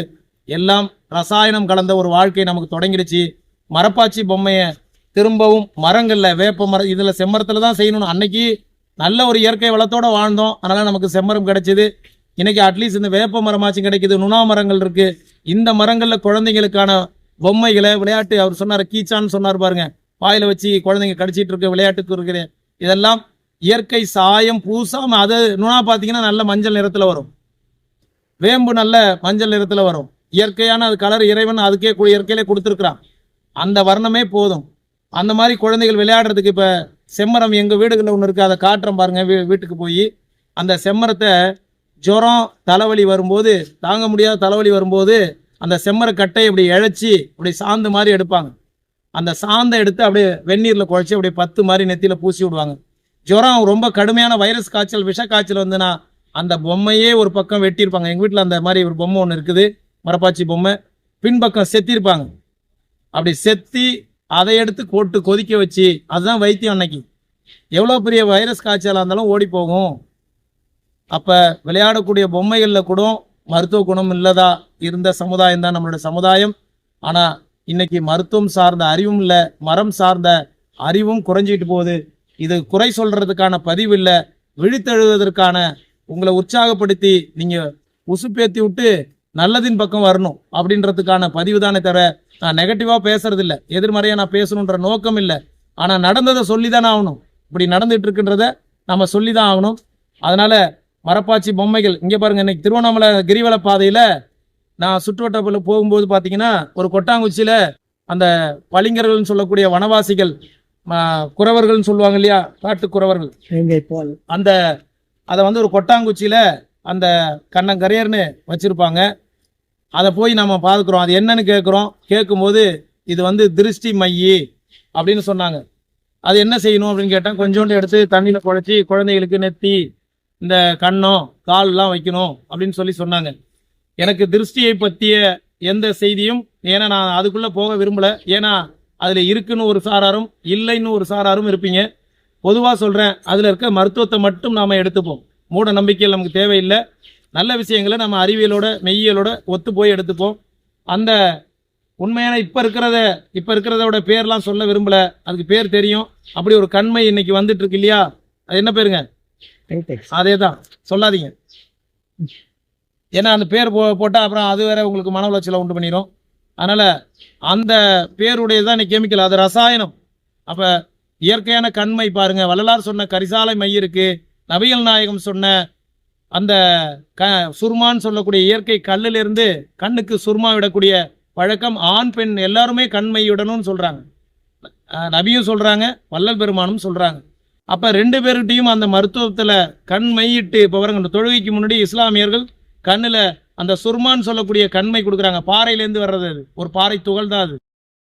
Speaker 2: எல்லாம் ரசாயனம் கலந்த ஒரு வாழ்க்கை நமக்கு தொடங்கிடுச்சு. மரப்பாச்சி பொம்மையை திரும்பவும் மரங்களில் வேப்ப மரம் இதில் செம்மரத்தில் தான் செய்யணும்னு அன்னைக்கு நல்ல ஒரு இயற்கை வளத்தோடு வாழ்ந்தோம். அதனால் நமக்கு செம்மரம் கிடச்சிது. இன்றைக்கி அட்லீஸ்ட் இந்த வேப்ப மரமாச்சும் கிடைக்குது. நுணா மரங்கள் இருக்குது இந்த மரங்களில் குழந்தைங்களுக்கான பொம்மைகளை விளையாட்டு அவர் சொன்னார் கீச்சான்னு சொன்னார் பாருங்க. வாயில் வச்சு குழந்தைங்க கடிச்சிட்டு இருக்க விளையாட்டுக்கு இருக்கிற இதெல்லாம் இயற்கை சாயம் பூசாம அது நுணா பார்த்தீங்கன்னா நல்ல மஞ்சள் நிறத்தில் வரும். வேம்பு நல்ல மஞ்சள் நிறத்தில் வரும். இயற்கையான அது கலர் இறைவன் அதுக்கே கு- இயற்கையிலே கொடுத்துருக்குறான். அந்த வர்ணமே போதும். அந்த மாதிரி குழந்தைகள் விளையாடுறதுக்கு இப்போ செம்மரம் எங்கள் வீடுகளில் ஒன்று இருக்குது அதை காட்டுறோம் பாருங்கள் வீ- வீட்டுக்கு போய். அந்த செம்மரத்தை ஜுரம் தலைவலி வரும்போது தாங்க முடியாத தலைவலி வரும்போது அந்த செம்மர கட்டையை இப்படி இழைச்சி இப்படி சாந்து மாதிரி எடுப்பாங்க. அந்த சாந்தை எடுத்து அப்படியே வெந்நீரில் குழச்சி அப்படியே பத்து மாதிரி நெத்தியில் பூசி விடுவாங்க. ஜுரம் ரொம்ப கடுமையான வைரஸ் காய்ச்சல் விஷ காய்ச்சல் வந்துன்னா அந்த பொம்மையே ஒரு பக்கம் வெட்டியிருப்பாங்க. எங்கள் வீட்டில் அந்த மாதிரி ஒரு பொம்மை ஒன்று இருக்குது. மரப்பாச்சி பொம்மை. பின்பக்கம் செத்திருப்பாங்க. அப்படி செத்தி அதை எடுத்து போட்டு கொதிக்க வச்சு அதுதான் வைத்தியம் அன்னைக்கு. எவ்வளோ பெரிய வைரஸ் காய்ச்சலாக இருந்தாலும் ஓடி போகும். அப்போ விளையாடக்கூடிய பொம்மைகளில் கூட மருத்துவ குணம் இல்லதா? இருந்த சமுதாயம் தான் நம்மளோட சமுதாயம். ஆனால் இன்னைக்கு மருத்துவம் சார்ந்த அறிவும் இல்லை மரம் சார்ந்த அறிவும் குறைஞ்சிட்டு போகுது. இது குறை சொல்றதுக்கான பதிவு இல்லை விழித்தெழுவதற்கான உங்களை உற்சாகப்படுத்தி நீங்கள் உசுப்பேத்தி விட்டு நல்லதின் பக்கம் வரணும் அப்படின்றதுக்கான பதிவு தானே தவிர நான் நெகட்டிவா பேசுறது இல்ல எதிர்மறையா நான் பேசணுன்ற நோக்கம் இல்லை. ஆனா நடந்ததை சொல்லி தானே ஆகணும். இப்படி நடந்துட்டு இருக்குன்றத நம்ம சொல்லி தான் ஆகணும். அதனால மரப்பாச்சி பொம்மைகள் இங்க பாருங்க இன்னைக்கு திருவண்ணாமலை கிரிவல பாதையில நான் சுற்றுவட்டத்தில் போகும்போது பார்த்தீங்கன்னா ஒரு கொட்டாங்குச்சியில அந்த பளிங்கர்கள்னு சொல்லக்கூடிய வனவாசிகள் குறவர்கள்னு சொல்லுவாங்க இல்லையா? காட்டு குறவர்கள். அந்த அதை வந்து ஒரு கொட்டாங்குச்சியில அந்த கண்ணங்கரையர்னு வச்சிருப்பாங்க. அதை போய் நம்ம பார்க்குறோம். அது என்னன்னு கேட்குறோம். கேட்கும்போது இது வந்து திருஷ்டி மையி அப்படின்னு சொன்னாங்க. அது என்ன செய்யணும் அப்படின்னு கேட்டேன். கொஞ்சோண்டு எடுத்து தண்ணியில் குழச்சி குழந்தைகளுக்கு நெத்தி இந்த கண்ணம் கால்லாம் வைக்கணும் அப்படின்னு சொல்லி சொன்னாங்க. எனக்கு திருஷ்டியை பற்றிய எந்த செய்தியும் ஏன்னா நான் அதுக்குள்ளே போக விரும்பலை. ஏன்னா அதில் இருக்குன்னு ஒரு சாராரும் இல்லைன்னு ஒரு சாராரும் இருப்பீங்க. பொதுவாக சொல்கிறேன் அதில் இருக்க மருத்துவத்தை மட்டும் நாம் எடுத்துப்போம். மூட நம்பிக்கை நமக்கு தேவையில்லை. நல்ல விஷயங்களை நம்ம அறிவியலோட மெய்யியலோட ஒத்து போய் எடுத்துப்போம். அந்த உண்மையான இப்போ இருக்கிறத இப்போ இருக்கிறதோட பேர்லாம் சொல்ல விரும்பல. அதுக்கு பேர் தெரியும். அப்படி ஒரு கண்மை இன்னைக்கு வந்துட்டு இருக்கு இல்லையா? அது என்ன பேருங்க? அதே தான் சொல்லாதீங்க. ஏன்னா அந்த பேர் போ போட்டால் அப்புறம் அது வேற உங்களுக்கு மன உளைச்சலை உண்டு பண்ணிடும் அதனால் அந்த பேருடையது தான் இன்னைக்கு கெமிக்கல் அது ரசாயனம். அப்போ இயற்கையான கண்மை பாருங்க. வள்ளலார் சொன்ன கரிசாலை மை இருக்கு. நபிகள் நாயகம் சொன்ன அந்த க சுர்மான்னு சொல்லக்கூடிய இயற்கை கல்லிலிருந்து கண்ணுக்கு சுர்மா விடக்கூடிய பழக்கம் ஆண் பெண் எல்லாருமே கண்மையுடனும் சொல்கிறாங்க நபியும் சொல்கிறாங்க வல்லல் பெருமானும் சொல்கிறாங்க அப்போ ரெண்டு பேர்கிட்டையும் அந்த மருத்துவத்தில் கண் மையிட்டு இப்போ வரங்க தொழுகைக்கு முன்னாடி இஸ்லாமியர்கள் கண்ணில் அந்த சுர்மான்னு சொல்லக்கூடிய கண்மை கொடுக்குறாங்க. பாறையிலேருந்து வர்றது அது. ஒரு பாறை துகள் தான் அது.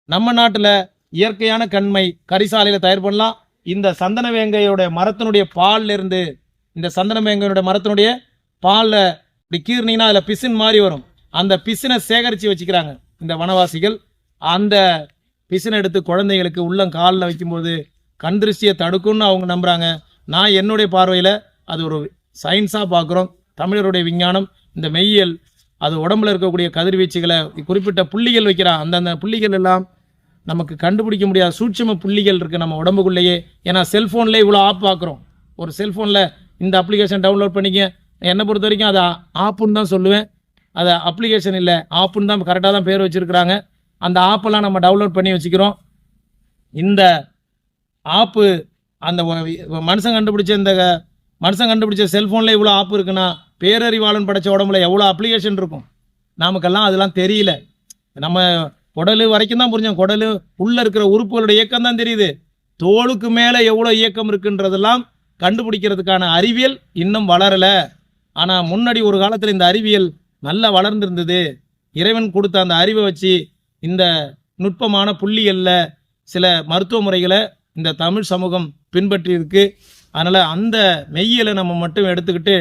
Speaker 2: நம்ம நாட்டில் இயற்கையான கண்மை கரிசாலையில் தயார் பண்ணலாம். இந்த சந்தன வேங்கையோட மரத்தினுடைய பால்லேருந்து இந்த சந்தனம் வேங்கையோட மரத்தினுடைய பாலில் இப்படி கீர்னீங்கன்னா அதில் பிசின் மாதிரி வரும். அந்த பிசினை சேகரித்து வச்சுக்கிறாங்க இந்த வனவாசிகள். அந்த பிசினை எடுத்து குழந்தைகளுக்கு உள்ளம் காலில் வைக்கும்போது கண் திருஷ்டியை தடுக்கும்னு அவங்க நம்புகிறாங்க நான் என்னுடைய பார்வையில் அது ஒரு சயின்ஸாக பார்க்குறோம். தமிழருடைய விஞ்ஞானம் இந்த மெய்யியல் அது உடம்புல இருக்கக்கூடிய கதிர்வீச்சுகளை குறிப்பிட்ட புள்ளிகள் வைக்கிறான் அந்தந்த புள்ளிகள் எல்லாம் நமக்கு கண்டுபிடிக்க முடியாத சூட்சம புள்ளிகள் இருக்குது நம்ம உடம்புக்குள்ளேயே. ஏன்னா செல்ஃபோன்லேயே இவ்வளோ ஆப் பார்க்குறோம். ஒரு செல்ஃபோனில் இந்த அப்ளிகேஷன் டவுன்லோட் பண்ணிக்க. என்னை பொறுத்த வரைக்கும் அதை ஆப்புன்னு தான் சொல்லுவேன். அது அப்ளிகேஷன் இல்லை ஆப்புன்னு தான் கரெக்டாக தான் பேர் வச்சுருக்குறாங்க. அந்த ஆப்பெல்லாம் நம்ம டவுன்லோட் பண்ணி வச்சுக்கிறோம். இந்த ஆப்பு அந்த மனுஷன் கண்டுபிடிச்ச இந்த மனுஷன் கண்டுபிடிச்ச செல்ஃபோனில் இவ்வளோ ஆப் இருக்குன்னா பேரறிவாளன் படைச்ச உடம்புல எவ்வளோ அப்ளிகேஷன் இருக்கும்? நமக்கெல்லாம் அதெல்லாம் தெரியல. நம்ம குடலு வரைக்கும் தான் புரிஞ்சோம். குடலு உள்ளே இருக்கிற உறுப்புகளோட இயக்கம் தான் தெரியுது. தோலுக்கு மேலே எவ்வளோ இயக்கம் இருக்குன்றதெல்லாம் கண்டுபிடிக்கிறதுக்கான அறிவியல் இன்னும் வளரலை. ஆனால் முன்னாடி ஒரு காலத்தில் இந்த அறிவியல் நல்லா வளர்ந்திருந்தது. இறைவன் கொடுத்த அந்த அறிவை வச்சு இந்த நுட்பமான புள்ளிகளில் சில மருத்துவ முறைகளை இந்த தமிழ் சமூகம் பின்பற்றியிருக்கு. அதனால் அந்த மெய்யியலை நம்ம மட்டும் எடுத்துக்கிட்டு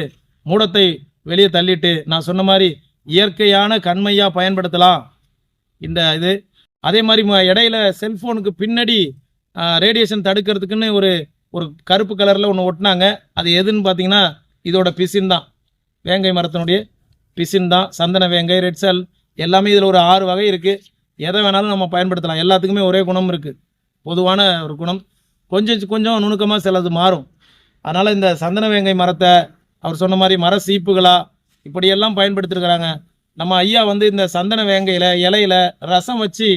Speaker 2: மூடத்தை வெளியே தள்ளிட்டு நான் சொன்ன மாதிரி இயற்கையான கண்மையாக பயன்படுத்தலாம். இந்த இது. அதே மாதிரி இடையில செல்ஃபோனுக்கு பின்னாடி ரேடியேஷன் தடுக்கிறதுக்குன்னு ஒரு ஒரு கருப்பு கலரில் ஒன்று ஒட்டினாங்க. அது எதுன்னு பார்த்தீங்கன்னா இதோட பிசின் தான். வேங்கை மரத்தினுடைய பிசின் தான். சந்தன வேங்கை ரெட் செல் எல்லாமே இதில் ஒரு ஆறு வகை இருக்குது எதை வேணாலும் நம்ம பயன்படுத்தலாம். எல்லாத்துக்குமே ஒரே குணம் இருக்குது பொதுவான ஒரு குணம். கொஞ்சம் கொஞ்சம் நுணுக்கமாக சிலது மாறும். அதனால் இந்த சந்தன வேங்கை மரத்தை அவர் சொன்ன மாதிரி மர சீப்புகளாக இப்படியெல்லாம் பயன்படுத்திருக்கிறாங்க. நம்ம ஐயா வந்து இந்த சந்தன வேங்கையில் இலையில ரசம் வச்சு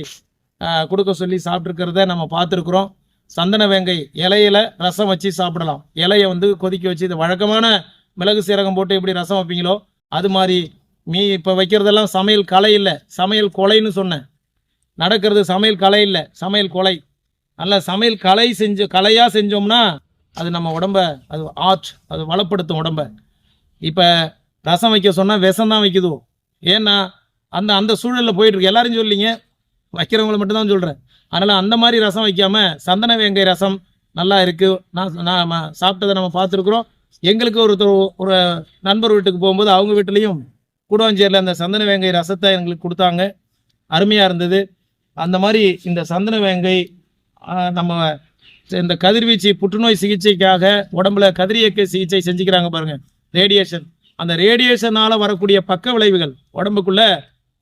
Speaker 2: கொடுக்க சொல்லி சாப்பிட்ருக்கிறத நம்ம பார்த்துருக்குறோம். சந்தன வேங்கை இலையில ரசம் வச்சு சாப்பிடலாம். இலையை வந்து கொதிக்க வச்சு இது வழக்கமான மிளகு சீரகம் போட்டு எப்படி ரசம் வைப்பீங்களோ அது மாதிரி. மீ இப்போ வைக்கிறதெல்லாம் சமையல் கலை இல்லை. சமையல் கொலைன்னு சொன்னேன். நடக்கிறது சமையல் கலை இல்லை. சமையல் கொலை. நல்ல சமையல் கலை செஞ்சு கலையாக செஞ்சோம்னா அது நம்ம உடம்ப அது ஆர்ட் அது வளப்படுத்தும் உடம்ப. இப்போ ரசம் வைக்க சொன்னால் விஷம் தான் வைக்குதோ. ஏன்னா அந்த அந்த சூழலில் போயிட்டுருக்கு எல்லாரும் சொல்லிங்க வைக்கிறவங்கள மட்டும்தான் சொல்கிறேன் அதனால் அந்த மாதிரி ரசம் வைக்காமல் சந்தன வேங்கை ரசம் நல்லா இருக்குது நான் நான் சாப்பிட்டதை நம்ம பார்த்துருக்குறோம். எங்களுக்கு ஒருத்தர் ஒரு நண்பர் வீட்டுக்கு போகும்போது அவங்க வீட்டுலேயும் கூடவஞ்சேரியில் அந்த சந்தன வேங்கை ரசத்தை எங்களுக்கு கொடுத்தாங்க. அருமையாக இருந்தது. அந்த மாதிரி இந்த சந்தன வேங்கை நம்ம இந்த கதிர்வீச்சு புற்றுநோய் சிகிச்சைக்காக உடம்புல கதிரியக்க சிகிச்சை செஞ்சுக்கிறாங்க பாருங்க. ரேடியேஷன். அந்த ரேடியேஷனால் வரக்கூடிய பக்க விளைவுகள் உடம்புக்குள்ள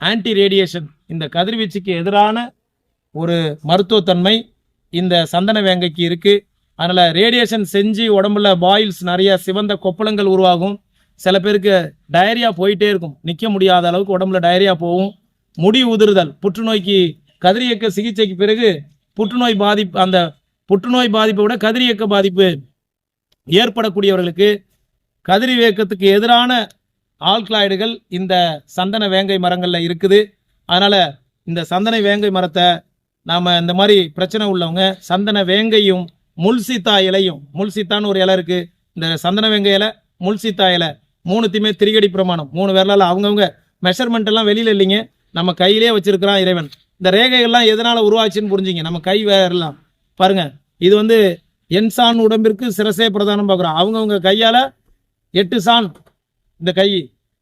Speaker 2: ஆன்டி ரேடியேஷன் இந்த கதிர்வீச்சுக்கு எதிரான ஒரு மருத்துவத்தன்மை இந்த சந்தன வேங்கைக்கு இருக்குது அதனால் ரேடியேஷன் செஞ்சு உடம்புல பாயில்ஸ் நிறைய சிவந்த கொப்பளங்கள் உருவாகும். சில பேருக்கு டயரியா போயிட்டே இருக்கும். நிற்க முடியாத அளவுக்கு உடம்புல டயரியா போகும். முடி உதிர்தல் புற்றுநோய்க்கு கதிரியக்க சிகிச்சைக்கு பிறகு புற்றுநோய் பாதிப்பு அந்த புற்றுநோய் பாதிப்பை விட கதிரியக்க பாதிப்பு ஏற்படக்கூடியவர்களுக்கு கதிரியக்கத்துக்கு எதிரான ஆல்கலாய்டுகள் இந்த சந்தன வேங்கை மரங்களில் இருக்குது. அதனால் இந்த சந்தன வேங்கை மரத்தை நாம் இந்த மாதிரி பிரச்சனை உள்ளவங்க சந்தன வேங்கையும் முல்சித்தா இலையும் முல்சித்தான்னு ஒரு இலை இருக்குது இந்த சந்தன வேங்கை இலை முல்சித்தா இலை மூணுத்தையுமே திரிகடி பிரமாணம். மூணு விரலால் அவங்கவுங்க மெஷர்மெண்ட் எல்லாம் வெளியில் இல்லைங்க. நம்ம கையிலே வச்சிருக்கிறான் இறைவன். இந்த ரேகைகள்லாம் எதனால் உருவாச்சுன்னு புரிஞ்சுங்க. நம்ம கை வேறலாம் பாருங்கள் இது வந்து என் சான் உடம்பிற்கு சிரசே பிரதானம் பார்க்குறோம். அவங்கவுங்க கையால் எட்டு சான் இந்த கை.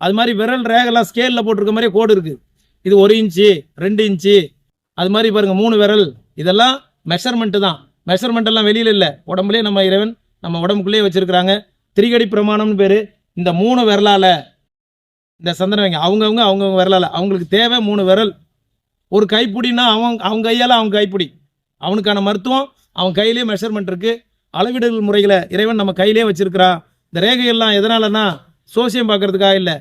Speaker 2: அது மாதிரி விரல் ரேகெல்லாம் ஸ்கேலில் போட்டிருக்க மாதிரி கோடு இருக்குது இது ஒரு இன்ச்சு ரெண்டு இன்ச்சு அது மாதிரி பாருங்க மூணு விரல். இதெல்லாம் மெஷர்மெண்ட்டு தான். மெஷர்மெண்ட் எல்லாம் வெளியில இல்லை. உடம்புலயே நம்ம இறைவன் நம்ம உடம்புக்குள்ளேயே வச்சிருக்கிறாங்க. திரிகடி பிரமாணம்னு பேரு. இந்த மூணு விரலால இந்த சந்தன வைங்க அவங்கவுங்க அவங்கவுங்க விரலால. அவங்களுக்கு தேவை மூணு விரல். ஒரு கைப்பிடினா அவன் அவங்க கையால் அவங்க கைப்பிடி. அவனுக்கான மருத்துவம் அவன் கையிலே மெஷர்மெண்ட் இருக்கு. அளவிடல் முறைகளை இறைவன் நம்ம கையிலே வச்சிருக்கிறான் இந்த ரேகையெல்லாம் எதனாலன்னா சோசியம் பார்க்கறதுக்காக இல்லை.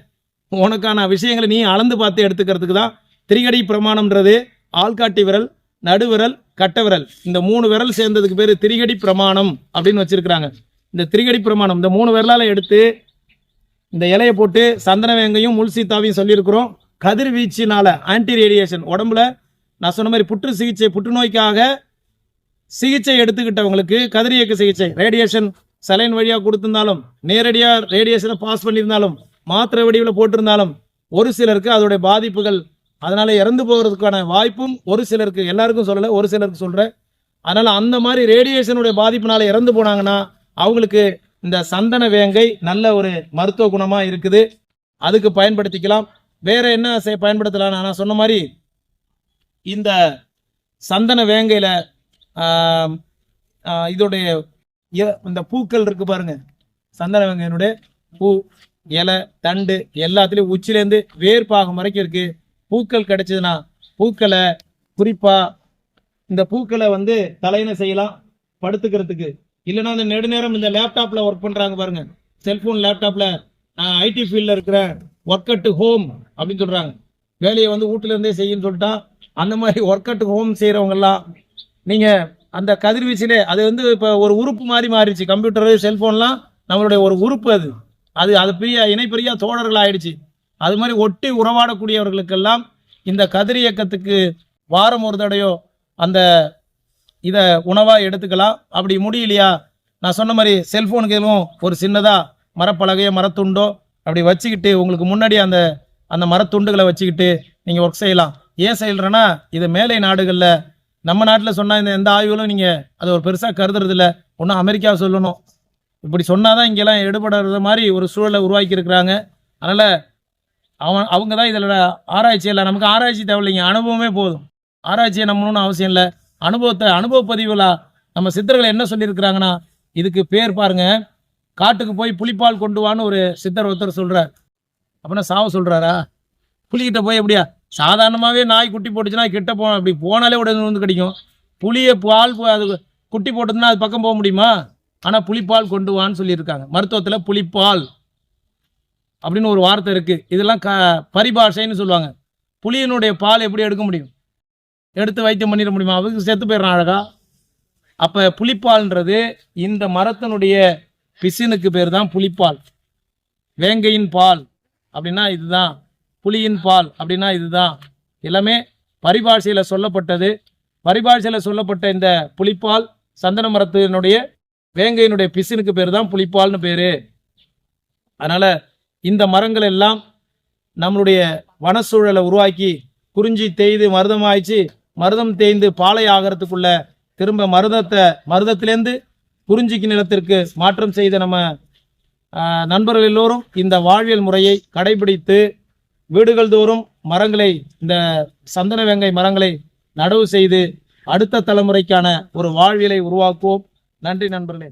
Speaker 2: உனக்கான விஷயங்களை நீ அளந்து பார்த்து எடுத்துக்கிறதுக்கு தான் திரிகடி பிரமாணம்ன்றது. ஆள்காட்டி விரல் நடுவிரல் கட்ட விரல். இந்த மூணு விரல் சேர்ந்ததுக்கு பேர் திரிகடி பிரமாணம் அப்படின்னு வச்சிருக்கிறாங்க. இந்த திரிகடி பிரமாணம் இந்த மூணு விரலால் எடுத்து இந்த இலையை போட்டு சந்தன வேங்கையும் முள்சீத்தாவையும் சொல்லியிருக்கிறோம். கதிர்வீச்சினால ஆன்டி ரேடியேஷன் உடம்புல நான் சொன்ன மாதிரி புற்று சிகிச்சை புற்றுநோய்க்காக சிகிச்சை எடுத்துக்கிட்டவங்களுக்கு கதிரியக்க சிகிச்சை ரேடியேஷன் சலைன் வழியாக கொடுத்துருந்தாலும் நேரடியாக ரேடியேஷனை பாஸ் பண்ணியிருந்தாலும் மாத்திரை வடிவில் போட்டிருந்தாலும் ஒரு சிலருக்கு அதோடைய பாதிப்புகள் அதனால் இறந்து போகிறதுக்கான வாய்ப்பும் ஒரு சிலருக்கு எல்லாருக்கும் சொல்லலை ஒரு சிலருக்கு சொல்கிறேன் அதனால் அந்த மாதிரி ரேடியேஷனுடைய பாதிப்புனால இறந்து போனாங்கன்னா அவங்களுக்கு இந்த சந்தன வேங்கை நல்ல ஒரு மருத்துவ குணமாக இருக்குது. அதுக்கு பயன்படுத்திக்கலாம். வேறு என்ன செய்- பயன்படுத்தலாம் நான் சொன்ன மாதிரி இந்த சந்தன வேங்கையில் இதோடைய இந்த பூக்கள் இருக்குது பாருங்கள் சந்தன வேங்கையினுடைய பூ இலை தண்டு எல்லாத்துலேயும் உச்சிலேருந்து வேர் வரைக்கும் இருக்குது பூக்கள் கிடைச்சதுன்னா பூக்களை குறிப்பாக இந்த பூக்களை வந்து தலையில செய்யலாம் படுத்துக்கிறதுக்கு. இல்லைன்னா இந்த நெடுநேரம் இந்த லேப்டாப்பில் ஒர்க் பண்ணுறாங்க பாருங்க. செல்ஃபோன் லேப்டாப்பில் நான் ஐடி ஃபீல்டில் இருக்கிறேன் ஒர்க் அட் ஹோம் அப்படின்னு சொல்கிறாங்க வேலையை வந்து வீட்டிலேருந்தே செய்யுன்னு சொல்லிட்டா அந்த மாதிரி ஒர்க் அட் ஹோம் செய்கிறவங்கெல்லாம் நீங்கள் அந்த கதிர்வீச்சிலே அது வந்து இப்போ ஒரு உறுப்பு மாதிரி மாறிடுச்சு. கம்ப்யூட்டரு செல்ஃபோன்லாம் நம்மளுடைய ஒரு உறுப்பு அது. அது அது பெரிய இணைப்பெரிய தோழர்கள் ஆயிடுச்சு அது மாதிரி ஒட்டி உறவாடக்கூடியவர்களுக்கெல்லாம் இந்த கதிர் இயக்கத்துக்கு வாரம் ஒரு தடையோ அந்த இதை உணவாக எடுத்துக்கலாம். அப்படி முடியலையா? நான் சொன்ன மாதிரி செல்ஃபோனுக்கு எதுவும் ஒரு சின்னதாக மரப்பலகையோ மரத்துண்டோ அப்படி வச்சுக்கிட்டு உங்களுக்கு முன்னாடி அந்த அந்த மரத்துண்டுகளை வச்சுக்கிட்டு நீங்கள் ஒர்க் செய்யலாம். ஏன் செய்யறேன்னா இது மேலை நாடுகளில் நம்ம நாட்டில் சொன்னால் இந்த எந்த ஆய்வுகளும் நீங்கள் அதை ஒரு பெருசாக கருதுறதில்ல. ஒன்றும் அமெரிக்கா சொல்லணும். இப்படி சொன்னால் தான் இங்கெல்லாம் எடுபடுறது மாதிரி ஒரு சூழலை உருவாக்கி இருக்கிறாங்க அதனால் அவன் அவங்க தான் இதில் ஆராய்ச்சி இல்லை. நமக்கு ஆராய்ச்சி தேவையில்லைங்க. அனுபவமே போதும். ஆராய்ச்சியை நம்பணும்னு அவசியம் இல்லை. அனுபவத்தை அனுபவ பதிவில் நம்ம சித்தர்கள் என்ன சொல்லியிருக்கிறாங்கன்னா இதுக்கு பேர் பாருங்க. காட்டுக்கு போய் புளிப்பால் கொண்டு வான்னு ஒரு சித்தர் ஒருத்தர் சொல்கிறார் அப்படின்னா சாவ சொல்கிறாரா புலிகிட்ட போய் எப்படியா? சாதாரணமாகவே நாய் குட்டி போட்டுச்சுன்னா கிட்ட போ அப்படி போனாலே உடனே வந்து கிடைக்கும். புளியை பால் அது குட்டி போட்டதுன்னா அது பக்கம் போக முடியுமா? ஆனால் புலிப்பால் கொண்டு வான்னு சொல்லியிருக்காங்க. மருத்துவத்தில் புளிப்பால் அப்படின்னு ஒரு வார்த்தை இருக்குது இதெல்லாம் க பரிபாஷைன்னு சொல்லுவாங்க. புளியினுடைய பால் எப்படி எடுக்க முடியும்? எடுத்து வைத்தியம் பண்ணிட முடியுமா? அதுக்கு செத்து போயிடுறான் அழகா. அப்போ புளிப்பால்ன்றது இந்த மரத்தினுடைய பிசினுக்கு பேர் தான் புளிப்பால் வேங்கையின் பால் அப்படின்னா இதுதான். புளியின் பால் அப்படின்னா இதுதான். எல்லாமே பரிபாஷையில் சொல்லப்பட்டது. பரிபாஷையில் சொல்லப்பட்ட இந்த புளிப்பால் சந்தன மரத்தினுடைய வேங்கையினுடைய பிசினுக்கு பேர் தான் புளிப்பால்னு பேர். அதனால் இந்த மரங்கள் எல்லாம் நம்மளுடைய வனச்சூழலை உருவாக்கி குறிஞ்சி தேய்து மருதம் ஆயிடுச்சு மருதம் தேய்ந்து பாலை ஆகிறதுக்குள்ள திரும்ப மருதத்தை மருதத்திலேருந்து குறிஞ்சிக்கு நிலத்திற்கு மாற்றம் செய்த நம்ம நண்பர்கள் எல்லோரும் இந்த வாழ்வியல் முறையை கடைபிடித்து வீடுகள் தோறும் மரங்களை இந்த சந்தன வெங்கை மரங்களை நடவு செய்து அடுத்த தலைமுறைக்கான ஒரு வாழ்வியலை உருவாக்குவோம். நன்றி நண்பர்களே.